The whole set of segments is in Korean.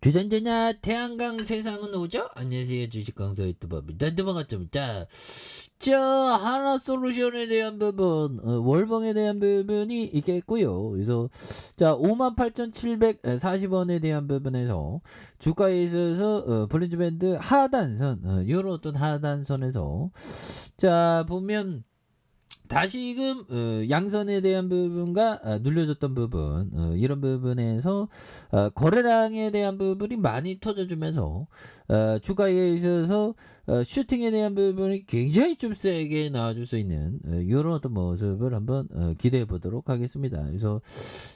주전자냐 태양광 세상은 오죠? 안녕하세요 주식강사 유튜버입니다. 네, 반갑습니다. 자 하나 솔루션에 대한 부분 어, 월봉에 대한 부분이 있겠고요. 그래서 자 58,740원에 대한 부분에서 주가에 있어서 어, 블리즈밴드 하단선 어, 요런 어떤 하단선에서 자 보면 다시금 어, 양선에 대한 부분과 어, 눌려줬던 부분 어, 이런 부분에서 어, 거래량에 대한 부분이 많이 터져주면서 어, 주가에 있어서 어, 슈팅에 대한 부분이 굉장히 좀 세게 나와줄 수 있는 어, 이런 어떤 모습을 한번 어, 기대해 보도록 하겠습니다. 그래서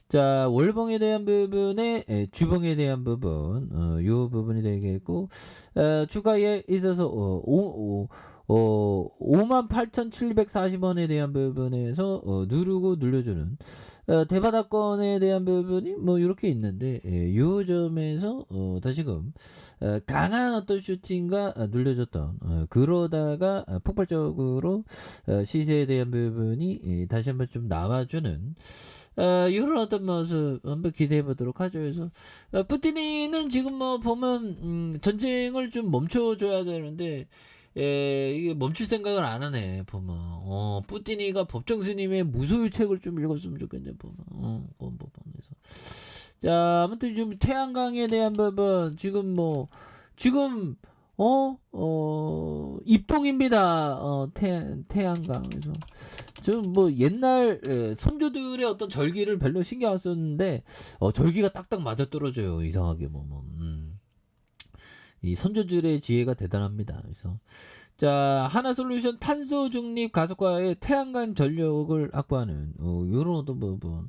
자 월봉에 대한 부분에 에, 주봉에 대한 부분 어, 이 부분이 되겠고 어, 주가에 있어서 어, 오, 오, 어, 58,740원에 대한 부분에서 어, 누르고 눌려주는 어, 대바닥권에 대한 부분이 뭐 이렇게 있는데 예, 요 점에서 어, 다시금 어, 강한 어떤 슈팅과 어, 눌려줬던 어, 그러다가 어, 폭발적으로 어, 시세에 대한 부분이 예, 다시 한번 좀 나와주는 어, 이런 어떤 모습 한번 기대해 보도록 하죠. 그래서 어, 푸틴이는 지금 뭐 보면 음, 전쟁을 좀 멈춰줘야 되는데 예, 이게 멈출 생각을 안 하네, 보면. 어, 뿌띠니가 법정 스님의 무소유 책을 좀 읽었으면 좋겠네, 보면. 어, 그건 법원에서. 자, 아무튼 좀 태양광에 대한 부분, 지금 뭐, 지금, 어, 어, 입동입니다. 어, 태, 태양광. 그래서. 좀뭐 옛날 예, 선조들의 어떤 절기를 별로 신경 안 썼는데, 어, 절기가 딱딱 맞아 떨어져요, 이상하게 보면. 음. 이 선조들의 지혜가 대단합니다. 그래서 자 하나솔루션 탄소 중립 가속화에 태양광 전력을 확보하는 어, 이런 어떤 부분,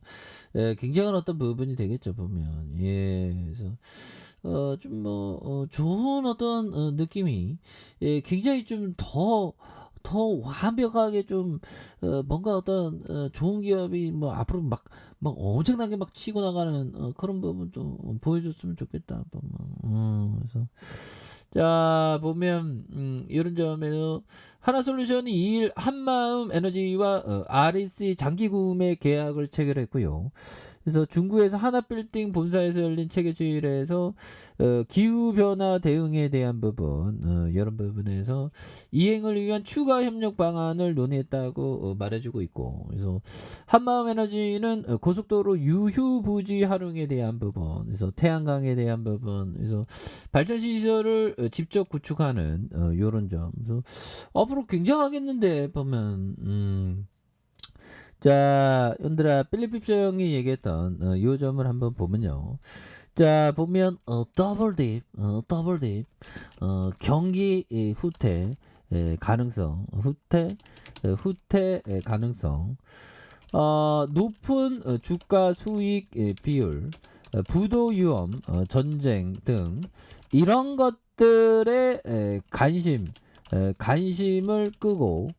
예, 굉장한 어떤 부분이 되겠죠 보면 예, 그래서 어, 좀뭐 어, 좋은 어떤 어, 느낌이 예, 굉장히 좀더 더 완벽하게 좀 어, 뭔가 어떤 어, 좋은 기업이 뭐 앞으로 막 막 엄청나게 막 치고 나가는 어, 그런 부분 좀 보여줬으면 좋겠다. 보면. 음, 그래서 자 보면 음, 이런 점에서 하나솔루션이 2일 한마음 에너지와 어, REC 장기 구매 계약을 체결했고요. 그래서 중구에서 하나빌딩 본사에서 열린 체결주일에서 어, 기후 변화 대응에 대한 부분 어, 이런 부분에서 이행을 위한 추가 협력 방안을 논의했다고 어, 말해주고 있고 그래서 한마음 에너지는 어, 고속도로 유휴 부지 활용에 대한 부분 그래서 태양광에 대한 부분 그래서 발전 시설을 어, 직접 구축하는 어, 이런 점 그래서 앞으로 굉장하겠는데 보면 음. 자, 연들아, 필리핍 형이 얘기했던 어, 요 점을 한번 보면요. 자, 보면 어, 더블 딥, 어, 더블 딥, 어, 경기 이, 후퇴 에, 가능성, 후퇴, 에, 후퇴 에, 가능성, 어, 높은 어, 주가 수익 에, 비율, 어, 부도 위험, 어, 전쟁 등 이런 것들에 에, 관심, 에, 관심을 끄고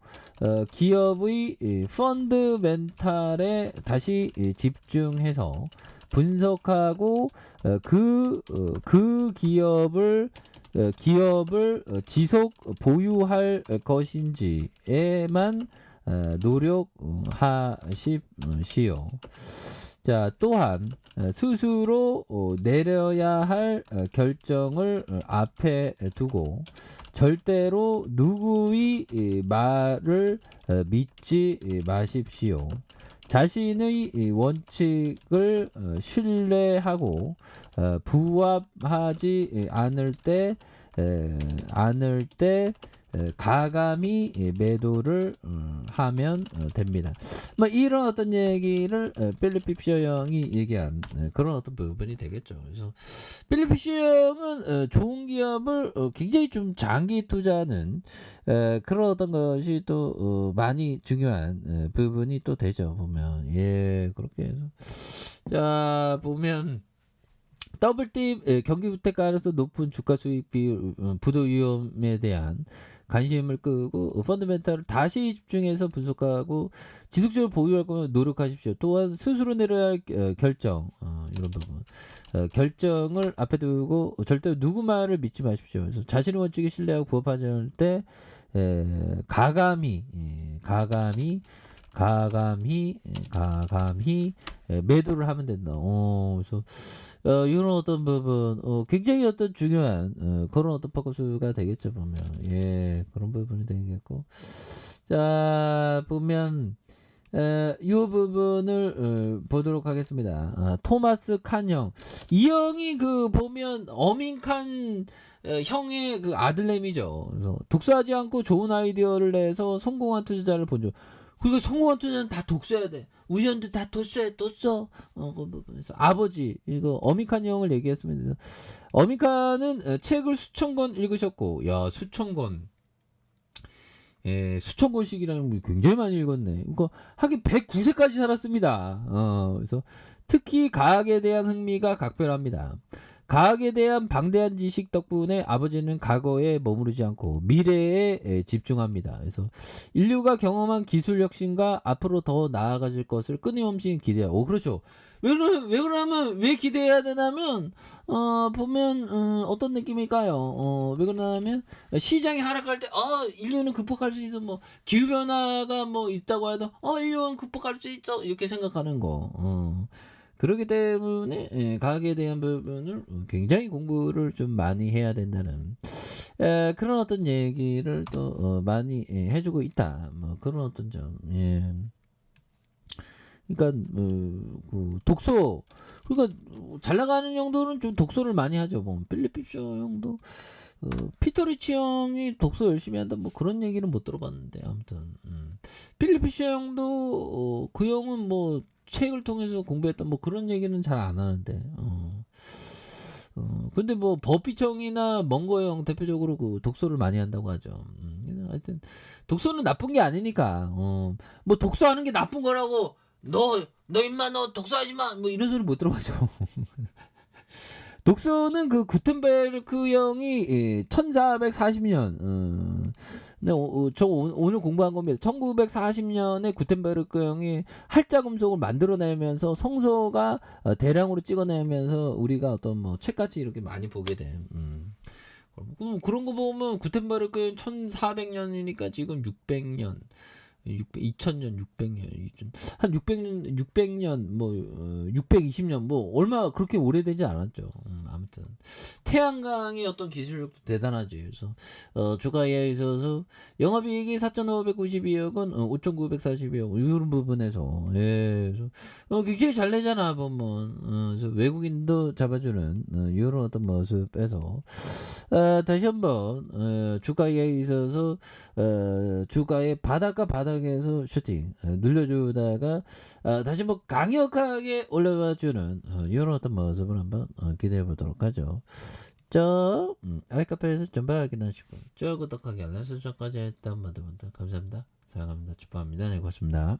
어, 기업의 이, 펀드멘탈에 다시 이, 집중해서 분석하고 어, 그, 어, 그 기업을 어, 기업을 어, 지속 보유할 것인지에만 어, 노력하십시오. 자, 또한 어, 스스로 어, 내려야 할 어, 결정을 어, 앞에 두고 절대로 누구의 이, 말을 어, 믿지 마십시오. 자신의 이 원칙을 어, 신뢰하고 어, 부합하지 않을 때 에, 않을 때 에, 가감히 이 매도를 어, 하면 어, 됩니다. 뭐 이런 어떤 얘기를 어, 필리피 피어 형이 얘기한 어, 그런 어떤 부분이 되겠죠. 그래서 필리피 피어 형은 어, 좋은 기업을 어, 굉장히 좀 장기 투자하는 에, 그런 어떤 것이 또 어, 많이 중요한 에, 부분이 또 되죠. 보면 예 그렇게 해서 자 보면 더블팁 예, 경기 주택가로서 높은 주가 수익 비율 어, 부도 위험에 대한 관심을 끄고 어, 펀드멘탈을 다시 집중해서 분석하고 지속적으로 보유할 거면 노력하십시오. 또한 스스로 내려야 할 어, 결정 어, 이런 부분 어, 결정을 앞에 두고 절대 누구 말을 믿지 마십시오. 그래서 자신의 원칙에 신뢰하고 부합하지 않을 때 에, 가감히 예, 가감히 가감히 예, 가감히 예, 매도를 하면 된다. 어, 그래서 어, 이런 어떤 부분 어, 굉장히 어떤 중요한 어, 그런 어떤 포커스가 되겠죠 보면 예 그런 부분이 되겠고 자 보면 에, 이 부분을 어, 보도록 하겠습니다. 아, 토마스 칸 형, 이 형이 그 보면 어민 칸 에, 형의 그 아들내미죠. 그래서 독서하지 않고 좋은 아이디어를 내서 성공한 투자자를 본 적. 그리고 성공한 투자는 다 독서해야 돼. 우연도 다 독서해, 독서. 어, 그 부분에서 아버지 이거 어민칸 형을 얘기했습니다. 그래서 어민칸은 어, 책을 수천 권 읽으셨고, 야 수천 권. 예, 수천 권씩이라는 거 굉장히 많이 읽었네. 이거 하긴 109세까지 살았습니다. 어, 그래서 특히 과학에 대한 흥미가 각별합니다. 과학에 대한 방대한 지식 덕분에 아버지는 과거에 머무르지 않고 미래에 에, 집중합니다. 그래서 인류가 경험한 기술 혁신과 앞으로 더 나아가질 것을 끊임없이. 오, 그렇죠. 왜, 그러, 왜 그러면, 왜 기대해야 되냐면, 어, 보면, 어, 떤 느낌일까요? 어, 왜 그러냐면, 시장이 하락할 때, 어, 인류는 극복할 수 있어. 뭐, 기후 변화가 뭐 있다고 해도, 어, 인류는 극복할 수 있어. 이렇게 생각하는 거. 어. 그렇기 때문에 예, 과학에 대한 부분을 굉장히 공부를 좀 많이 해야 된다는 에, 그런 어떤 얘기를 또 어, 많이 예, 해주고 있다. 뭐 그런 어떤 점. 예. 그러니까 어, 그 독서 그러니까 잘 나가는 형들은 좀 독서를 많이 하죠. 뭐 필리피쇼 형도 어, 피터 리치 형이 독서 열심히 한다 뭐 그런 얘기는 못 들어봤는데 아무튼 음. 필리피쇼 형도 어, 그 형은 뭐 책을 통해서 공부했던 뭐 그런 얘기는 잘 안 하는데 어. 어, 근데 뭐 버피청이나 멍거형 대표적으로 그 독서를 많이 한다고 하죠. 음, 하여튼 독서는 나쁜 게 아니니까. 어, 뭐 독서하는 게 나쁜 거라고 너, 너 임마 너 독서하지 마. 뭐 이런 소리 못 들어봤죠. 독서는 그 구텐베르크 형이 예, 1440년 어, 네, 어, 어, 저 오, 오늘 공부한 겁니다. 1940년에 구텐베르크 형이 할자 금속을 만들어내면서 성서가 어, 대량으로 찍어내면서 우리가 어떤 뭐 책같이 이렇게 많이 보게 된 음. 그럼 그런 거 보면 구텐베르크 1400년이니까 지금 600년 600, 2000년, 600년, 한 600년, 600년, 뭐, 어, 620년, 뭐, 얼마 그렇게 오래되지 않았죠. 음, 아무튼. 태양광의 어떤 기술력도 대단하죠. 그래서, 어, 주가에 있어서 영업이익이 4,592억은 어, 5,942억, 이런 부분에서, 예, 그래서, 어, 굉장히 잘 내잖아, 보면. 어, 그래서 외국인도 잡아주는, 어, 이런 어떤 모습에서, 어, 다시 한 번, 어, 주가에 있어서, 어, 주가의 바닥과 바닥 바닥에서 슈팅 어, 눌려주다가 어, 다시 뭐 강력하게 올라와주는 어, 이런 어떤 모습을 한번 어, 기대해 보도록 하죠. 저 음, 아랫카페에서 전부 확인하시고 저 구독하기 알람 설정까지 했던 분들 감사합니다. 사랑합니다. 축복합니다. 네, 고맙습니다.